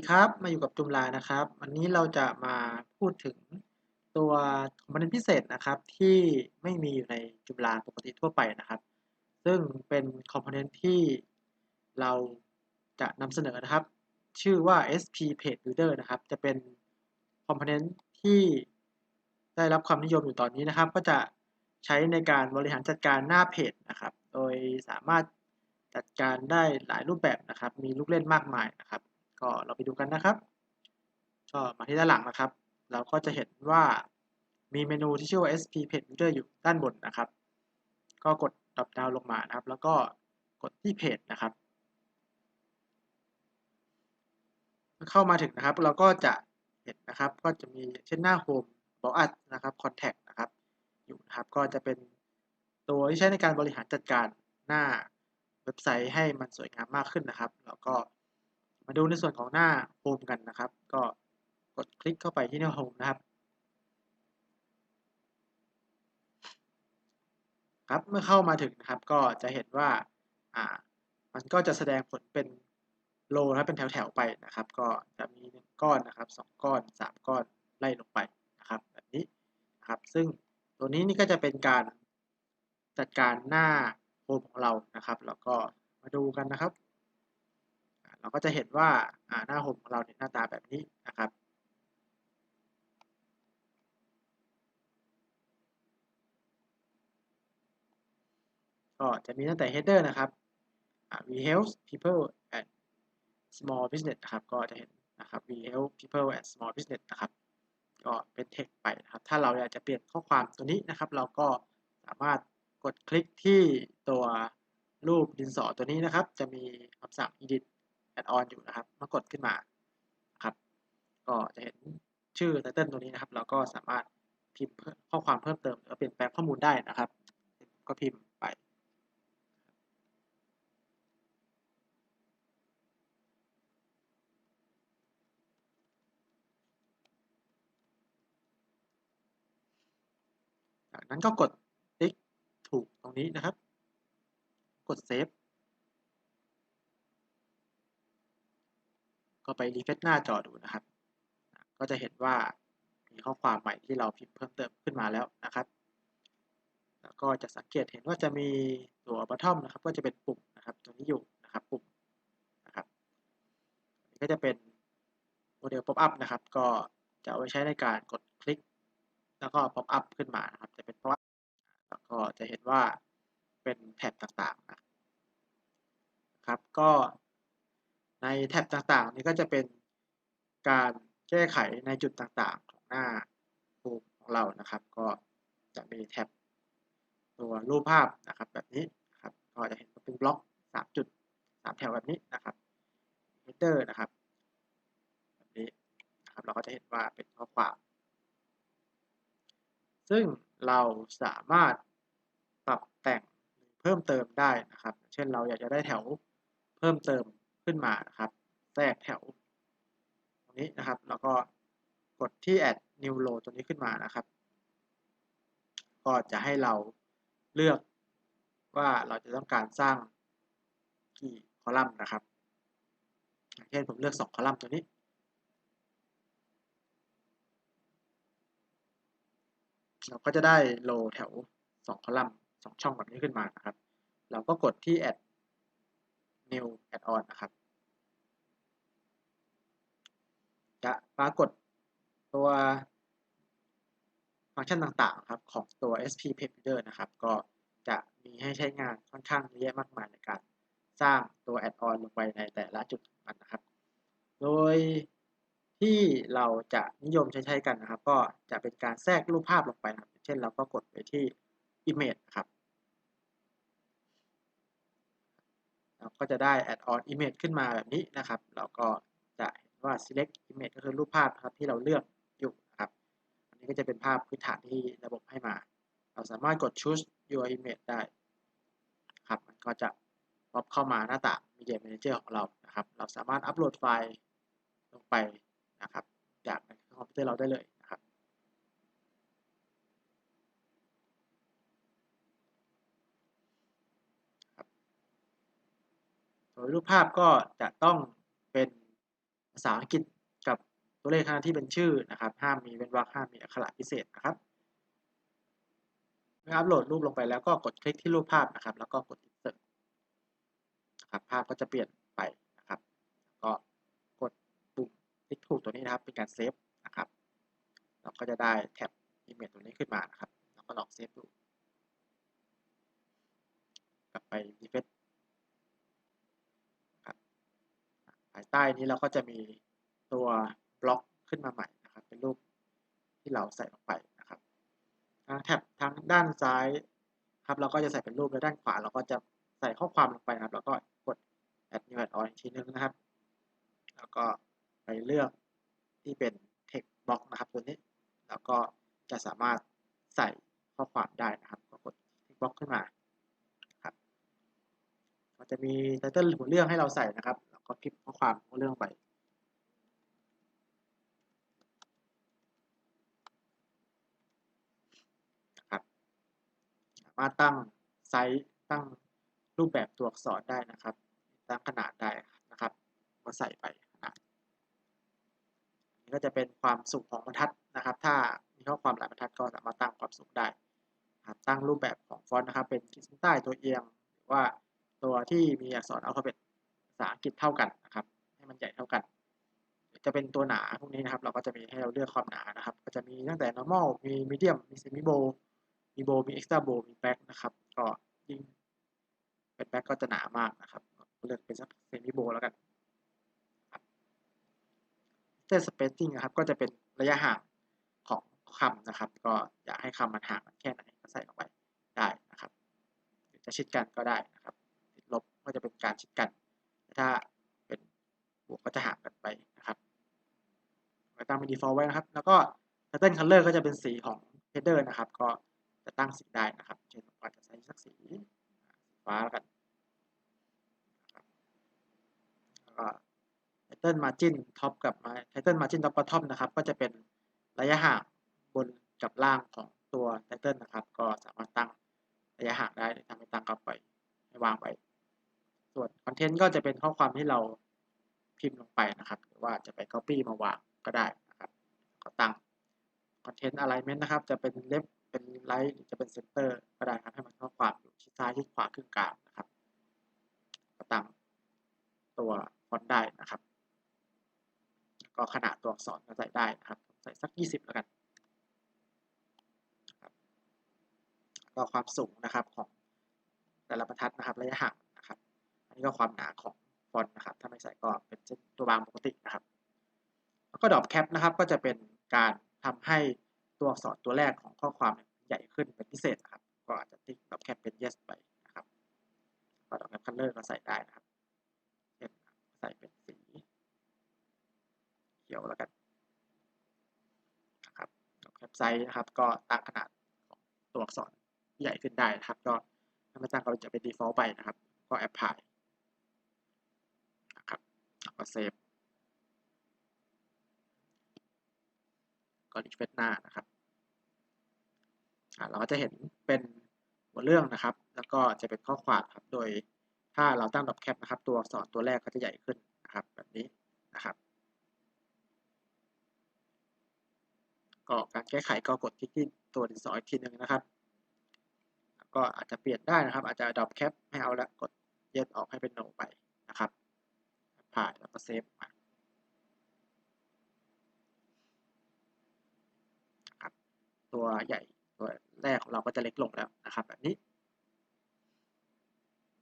ดีครับ มาอยู่กับจุมลานะครับ วันนี้เราจะมาพูดถึงตัวคอมโพเนนต์พิเศษนะครับ ที่ไม่มีอยู่ในจุมลาปกติทั่วไปนะครับ ซึ่งเป็นคอมโพเนนต์ที่เราจะนำเสนอนะครับ ชื่อว่า SP Page Builder นะครับ จะเป็นคอมโพเนนต์ที่ได้รับความนิยมอยู่ตอนนี้นะครับ ก็จะใช้ในการบริหารจัดการหน้าเพจนะครับ โดยสามารถจัดการได้หลายรูปแบบนะครับ มีลูกเล่นมากมายนะครับ ก็เราไปดูกันนะครับ ก็มาที่ด้านหลังนะครับ เราก็จะเห็นว่ามีเมนูที่ชื่อว่า SP Page Builder อยู่ด้านบนนะครับ ก็กดดรอปดาวลงมานะครับ แล้วก็กดที่เพจนะครับเข้ามาถึงนะครับ เราก็จะเห็นนะครับ ก็จะมีเช่นหน้าโฮมบล็อกอัดนะครับคอนแทคนะครับ อยู่นะครับ ก็จะเป็นตัวที่ใช้ในการบริหารจัดการหน้าเว็บไซต์ให้มันสวยงามมากขึ้นนะครับ มาดูในส่วนของหน้าโฮมกันนะครับ ก็กดคลิกเข้าไปที่หน้าโฮมนะครับ ครับเมื่อเข้ามาถึงนะครับ ก็จะเห็นว่าอ่า มันก็จะแสดงผลเป็นโลนะเป็นแถวๆไปนะครับ ก็จะมีหนึ่งก้อนนะครับสองก้อนสามก้อนไล่ลงไปนะครับแบบนี้นะครับซึ่งตัวนี้นี่ก็จะเป็นการจัดการหน้าโฮมของเรานะครับ แล้วก็มาดูกันนะครับ เราก็จะเห็นว่าหน้าโฮมของเราเนี่ยหน้าตาแบบนี้นะครับก็จะมีตั้งแต่ header นะครับ we help people and small business นะครับ ก็จะเห็นนะครับ we help people and small business นะครับ ก็เป็น text ไปนะครับ ถ้าเราอยากจะเปลี่ยนข้อความตัวนี้นะครับ เราก็สามารถกดคลิกที่ตัวรูปดินสอตัวนี้นะครับ จะมีคำสั่ง edit add on อยู่นะครับเมากดขึ้นมาครับ ก็จะเห็นชื่อ title ตัวนี้นะครับ เราก็สามารถพิมพ์ข้อความเพิ่มเติมหรือเปลี่ยนแปลงข้อมูลได้นะครับ ก็พิมพ์ไปจากนั้นก็กดติ๊กถูกตรงนี้นะครับ กดเซฟ ก็ไปรีเฟซหน้าจอดูนะครับ ก็จะเห็นว่ามีข้อความใหม่ที่เราพิมพ์เพิ่มเติมขึ้นมาแล้วนะครับ แล้วก็จะสังเกตเห็นว่าจะมีตัวบัตทอมนะครับ ก็จะเป็นปุ่มนะครับตัวนี้อยู่นะครับปุ่มนะครับนี่ก็จะเป็นโมเดลป๊อปอัพนะครับ ก็จะเอาไว้ใช้ในการกดคลิก แล้วก็ป๊อปอัพขึ้นมานะครับ จะเป็นป๊อปอัพแล้วก็จะเห็นว่าเป็นแท็บต่างๆนะครับ ก็ ในแท็บต่างๆ นี้ก็จะเป็นการแก้ไขในจุดต่างๆ ของหน้ารูปของเรานะครับ ก็จะมีแท็บตัวรูปภาพนะครับแบบนี้นะครับก็จะเห็นเป็นบล็อก3จุด3แถวแบบนี้นะครับ header นะครับแบบนี้นะครับเราก็จะเห็นว่าเป็นข้อความซึ่งเราสามารถปรับแต่งเพิ่มเติมได้นะครับ เช่นเราอยากจะได้แถวเพิ่มเติม ขึ้นมานะครับ แทรกแถว ตรงนี้นะครับ แล้วก็กดที่ add new row ตัวนี้ขึ้นมานะครับ ก็จะให้เราเลือกว่าเราจะต้องการสร้างกี่คอลัมน์นะครับเช่นผมเลือก 2 คอลัมน์ตัวนี้ เราก็จะได้โลแถว 2 คอลัมน์ 2 ช่องแบบนี้ขึ้นมานะครับ เราก็กดที่ add new add on นะครับ จะปรากฏตัวฟังก์ชันต่างๆครับของตัว SP Page Builder นะครับ ก็จะมีให้ใช้งานค่อนข้างเยอะมากมายในการสร้างตัว add-on ลงไปในแต่ละจุดมันนะครับ โดยที่เราจะนิยมใช้ใช้กันนะครับ ก็จะเป็นการแทรกรูปภาพลงไปนะครับ เช่นเราก็กดไปที่ image นะครับเราก็จะได้ add-on image ขึ้นมาแบบนี้นะครับ เราก็จะเห็น ว่า select image ก็คือรูปภาพครับที่เราเลือกอยู่นะครับ อันนี้ก็จะเป็นภาพพื้นฐานที่ระบบให้มา เราสามารถกด choose your image ได้ครับ มันก็จะป๊อปเข้ามาหน้าต่าง Media Manager ของเรานะครับ เราสามารถอัปโหลดไฟล์ลงไปนะครับจากในคอมพิวเตอร์เราได้เลยนะครับโดยรูปภาพก็จะต้องเป็น ภาษาอังกฤษกับตัวเลขที่เป็นชื่อนะครับ ห้ามมีเว้นวรรคห้ามมีอักขระพิเศษนะครับเมื่ออัปโหลดรูปลงไปแล้วก็กดคลิกที่รูปภาพนะครับ แล้วก็กด insert นะครับภาพก็จะเปลี่ยนไปนะครับ ก็กดปุ่มคลิกถูกตัวนี้นะครับ เป็นการเซฟนะครับ เราก็จะได้แท็บ image ตัวนี้ขึ้นมานะครับ เราก็ลองเซฟดูกลับไป effect ครับ ภายใต้นี้เราก็จะมีตัวบล็อกขึ้นมาใหม่นะครับ เป็นรูปที่เราใส่ลงไปนะครับทางแท็บทางด้านซ้ายครับ เราก็จะใส่เป็นรูปแล้วด้านขวา เราก็จะใส่ข้อความลงไปครับ แล้วก็กด add new add on อีกทีนึงนะครับ แล้วก็ไปเลือกที่เป็น text box นะครับตัวนี้ แล้วก็จะสามารถใส่ข้อความได้นะครับก็กด text box ขึ้นมาครับมันจะมี title หัวเรื่องให้เราใส่นะครับ ก็คลิปข้อความหัวเรื่องไปนะครับสามารถตั้งไซส์ตั้งรูปแบบตัวอักษรได้นะครับ ตั้งขนาดได้นะครับก็ใส่ไปขนาดนี้ก็จะเป็นความสูงของบรรทัดนะครับ ถ้ามีข้อความหลายบรรทัดก็สามารถตั้งความสูงได้ครับตั้งรูปแบบของฟอนต์นะครับ เป็นขีดเส้นใต้ตัวเอียง หรือว่าตัวที่มีอักษรอัลฟาเบตาษาอังกฤษเท่ากันนะครับ ให้มันใหญ่เท่ากัน จะเป็นตัวหนาพวกนี้นะครับ เราก็จะมีให้เราเลือกความหนานะครับ ก็จะมีตั้งแต่ normal มี medium มี semi bold มี bold มี extra bold มี back นะครับ ก็ยิ่งเป็น back ก็จะหนามากนะครับ เลือกเป็นสัก semi bold แล้วกัน t e s spacing นะครับ ก็จะเป็นระยะห่างของคำนะครับ ก็อยากให้คำมันห่างกันแค่ไหนก็ใส่ลงไปได้นะครับหรือจะชิดกันก็ได้นะครับติดลบก็จะเป็นการชิดกัน ถ้าเป็นบวกก็จะห่างกันไปนะครับไว้ตั้งเป็น default ไว้นะครับ แล้วก็ pattern color ก็จะเป็นสีของ header นะครับ ก็จะตั้งสีได้นะครับ เช่นอาจจะใช้สักสีฟ้าแล้วกันแล้วก็ title margin top กับ title margin top bottom นะครับ ก็จะเป็นระยะห่างบนกับล่างของตัว title นะครับ ก็สามารถตั้งระยะห่างได้ถ้าไม่ตั้งก็ปล่อยให้วางไป ว้ส่วน content ก็จะเป็นข้อความที่เราพิมพ์ลงไปนะครับ หรือว่าจะไป copy มาวางก็ได้นะครับก็ตั้ง content alignment นะครับ จะเป็นเล็บเป็นไลท์หรือจะเป็นเซนเตอร์ก็ได้ครับให้มันข้อความอยู่ชิดซ้ายชิดขวาครึ่งกลางนะครับก็ตั้งตัวฟอนต์ได้นะครับก็ขนาดตัวอักษรก็ใส่ได้นะครับ ใส่สัก 20 แล้วกันก็ความสูงนะครับของแต่ละบรรทัดนะครับระยะห่าง นะครับอันนี้ก็ความหนาของฟอนต์นะครับ ถ้าไม่ใส่ก็เป็นตัวบางปกตินะครับ แล้วก็ดรอปแคปนะครับ ก็จะเป็นการทำให้ตัวอักษรตัวแรกของข้อความใหญ่ขึ้นเป็นพิเศษนะครับ ก็อาจจะติ๊กดรอปแคปเป็น yes ไปนะครับ ก็ดรอปแคปคัลเลอร์ก็ใส่ได้นะครับใส่เป็นสีเขียวแล้วกันนะครับดอปแคปไซส์นะครับ ก็ตั้งขนาดของตัวอักษรใหญ่ขึ้นได้นะครับ ก็ถ้าไม่ตั้งก็จะเป็น default ไปนะครับ ก็ apply นะครับแล้ว ก็เซฟก็รีเฟรชหน้านะครับเราก็จะเห็นเป็นหัวเรื่องนะครับ แล้วก็จะเป็นข้อความครับ โดยถ้าเราตั้งดอกแคปนะครับ ตัวอักษรตัวแรกก็จะใหญ่ขึ้นนะครับ แบบนี้นะครับ ก็การแก้ไขก็กดคลิกที่ตัวดินสออีกทีหนึ่งนะครับ ก็อาจจะเปลี่ยนได้นะครับ อาจจะดรอปแคปไม่เอาละกดเย็ดออกให้เป็นโนไป ผ่านแล้วก็เซฟมาตัวใหญ่ตัวแรกของเราก็จะเล็กลงแล้วนะครับ แบบนี้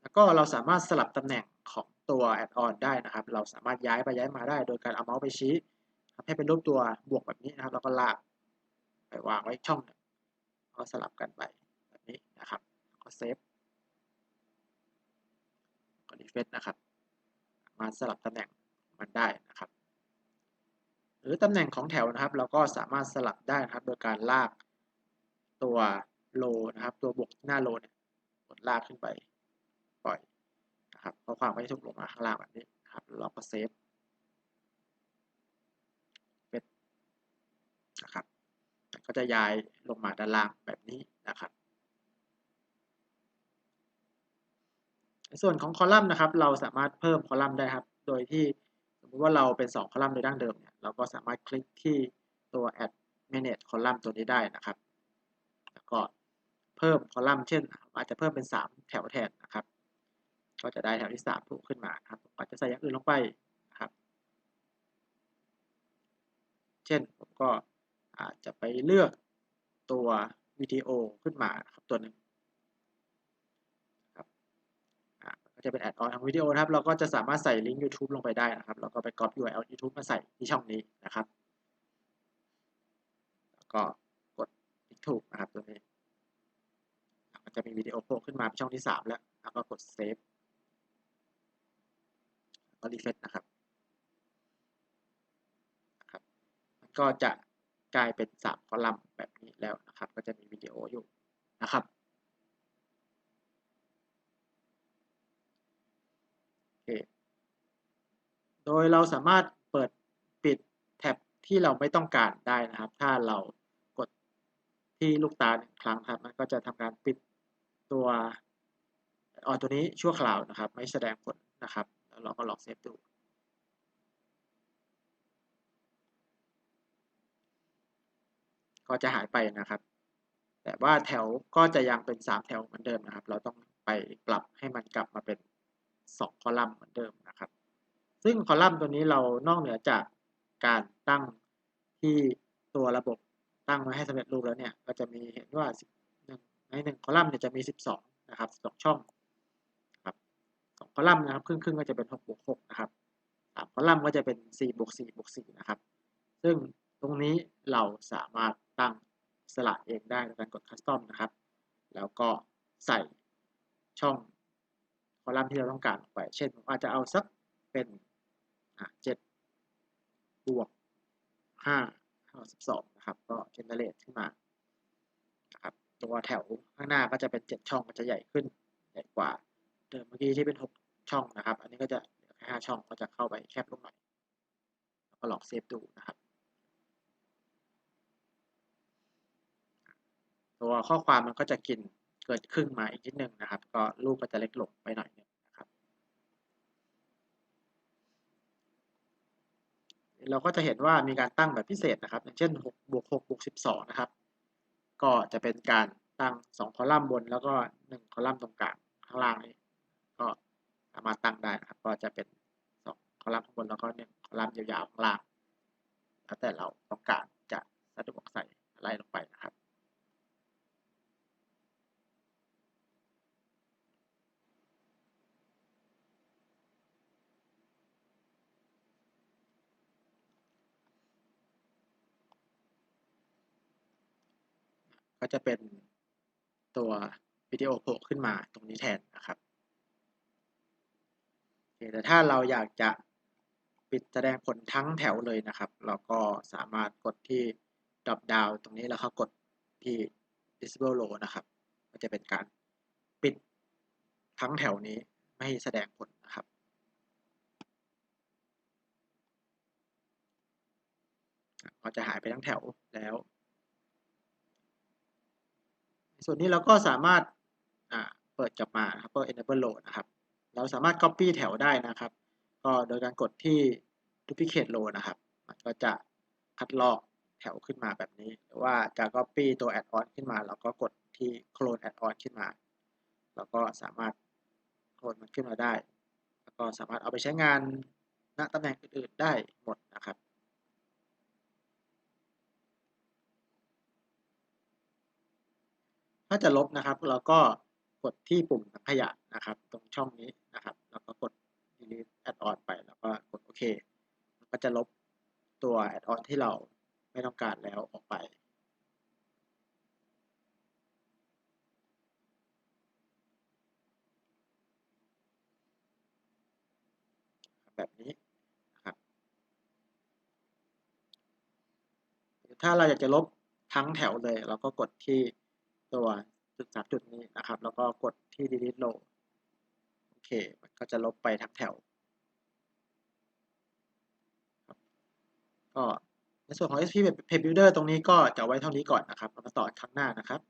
แล้วก็เราสามารถสลับตำแหน่งของตัวแอดออนได้นะครับ เราสามารถย้ายไปย้ายมาได้ โดยการเอาเมาส์ไปชี้ให้เป็นรูปตัวบวกแบบนี้นะครับ แล้วก็ลากไปวางไว้ช่องนึงก็สลับกันไปแบบนี้นะครับ ก็เซฟก็รีเฟรชนะครับ มาสลับตำแหน่งมันได้นะครับ หรือตำแหน่งของแถวนะครับ เราก็สามารถสลับได้นะครับ โดยการลากตัวโลนะครับ ตัวบวกหน้าโลเนี่ยกดลากขึ้นไปปล่อยนะครับข้อความก็จะถูกลงมาข้างล่างแบบนี้นะครับเราก็เซฟเป็นนะครับก็จะย้ายลงมาด้านล่างแบบนี้นะครับ ใน ส่วนของคอลัมน์นะครับ เราสามารถเพิ่มคอลัมน์ได้ครับ โดยที่สมมติว่าเราเป็น 2 คอลัมน์โดยดั้งเดิมเนี่ยเราก็สามารถคลิกที่ตัว add manage column ตัวนี้ได้นะครับ แล้วก็เพิ่มคอลัมน์เช่น อาจจะเพิ่มเป็น 3 แถวแทนนะครับ ก็จะได้แถวที่3ผูกขึ้นมาครับผมอาจจะใส่อย่างอื่นลงไปนะครับ เช่นผมก็อาจจะไปเลือกตัววิดีโอขึ้นมาครับตัวหนึ่งครับ ก็จะเป็นแอดออนทางวิดีโอนะครับ เราก็จะสามารถใส่ลิงก์ YouTube ลงไปได้นะครับ แล้วก็ไปก๊อป URL YouTube มาใส่ที่ช่องนี้นะครับ แล้วก็กดคลิกถูกนะครับตัวนี้มันจะมีวิดีโอโผล่ขึ้นมาเป็นช่องที่ 3 แล้ว แล้วก็กดเซฟก็รีเฟรชนะครับนะครับ มันก็จะกลายเป็น 3 คอลัมน์แบบนี้แล้วนะครับ ก็จะมีวิดีโออยู่นะครับโอ เคโดยเราสามารถเปิดปิดแท็บที่เราไม่ต้องการได้นะครับ ถ้าเรากดที่ลูกตาหนึ่งครั้งครับมันก็จะทำการปิดตัวออตัวนี้ชั่วคราวนะครับ ไม่แสดงผลนะครับแล้วเราก็ลองเซฟดูก็จะหายไปนะครับ แต่ว่าแถวก็จะยังเป็น 3 แถวเหมือนเดิมนะครับ เราต้องไปปรับให้มันกลับมาเป็น 2 คอลัมน์เหมือนเดิมนะครับ ซึ่งคอลัมน์ตัวนี้เรานอกเหนือจากการตั้งที่ตัวระบบตั้งไว้ให้สำเร็จรูปแล้วเนี่ย ก็จะมีเห็นว่าใน1คอลัมน์เนี่ยจะมี 12 นะครับ 12 ช่องครับ2คอลัมน์นะครับ ครึ่งๆก็จะเป็น6บวก6นะครับ3คอลัมน์ก็จะเป็น4บวก4บวก4นะครับ ซึ่งตรงนี้เราสามารถตั้งสละเองได้ในการกด Custom นะครับ แล้วก็ใส่ช่อง อลัมน์ที่เราต้องการลงไป เช่นผมอาจจะเอาสักเป็นเจ็ดบวกห้าเท่าสิบสองนะครับ ก็ generate ขึ้นมานะครับตัวแถวข้างหน้าก็จะเป็นเจ็ดช่องก็จะใหญ่ขึ้นใหญ่กว่าเดิมเมื่อกี้ที่เป็นหกช่องนะครับ อันนี้ก็จะแค่ห้าช่องก็จะเข้าไปแคบลงหน่อยแล้วก็ลองเซฟดูนะครับ ตัวข้อความมันก็จะกิน เกินครึ่งมาอีกนิดนึงนะครับ ก็รูปก็จะเล็กลงไปหน่อยนึงนะครับ เราก็จะเห็นว่ามีการตั้งแบบพิเศษนะครับ อย่างเช่น6บวก6บวก12 นะครับ ก็จะเป็นการตั้ง 2 คอลัมน์บน แล้วก็ 1 คอลัมน์ตรงกลางข้างล่างนี้ ก็สามารถตั้งได้นะครับ ก็จะเป็น 2 คอลัมน์ข้างบนแล้วก็1คอลัมน์ยาวๆข้างล่างแล้วแต่เราต้องการจะสะดวกใส่อะไรลงไปนะครับ ก็จะเป็นตัววิดีโอโผล่ขึ้นมาตรงนี้แทนนะครับแต่ถ้าเราอยากจะปิดแสดงผลทั้งแถวเลยนะครับ เราก็สามารถกดที่ drop down ตรงนี้แล้วก็กดที่ disable row นะครับ ก็จะเป็นการปิดทั้งแถวนี้ไม่แสดงผลนะครับ ก็จะหายไปทั้งแถวแล้ว ส่วนนี้เราก็สามารถเปิดกลับมาครับก็ enable row นะครับ เราสามารถ copy แถวได้นะครับ ก็โดยการกดที่ duplicate row นะครับ มันก็จะคัดลอกแถวขึ้นมาแบบนี้ หรือว่าจะ copy ตัว add on ขึ้นมา เราก็กดที่ clone add on ขึ้นมาแล้วก็สามารถโคลนมันขึ้นมาได้ แล้วก็สามารถเอาไปใช้งานณตำแหน่งอื่นๆได้หมดนะครับ ถ้าจะลบนะครับ เราก็กดที่ปุ่มถังขยะนะครับ ตรงช่องนี้นะครับ แล้วก็กด delete add on ไปแล้วก็กดโอเคก็จะลบตัว add on ที่เราไม่ต้องการแล้วออกไปแบบนี้นะครับ ถ้าเราอยากจะลบทั้งแถวเลย เราก็กดที่ ตัวจุดสามจุดนี้นะครับ แล้วก็กดที่ delete row โอเค มันก็จะลบไปทั้งแถวก็ในส่วนของ SP Page Builder ตรงนี้ก็จะไว้เท่านี้ก่อนนะครับ มาต่อครั้งหน้านะครับ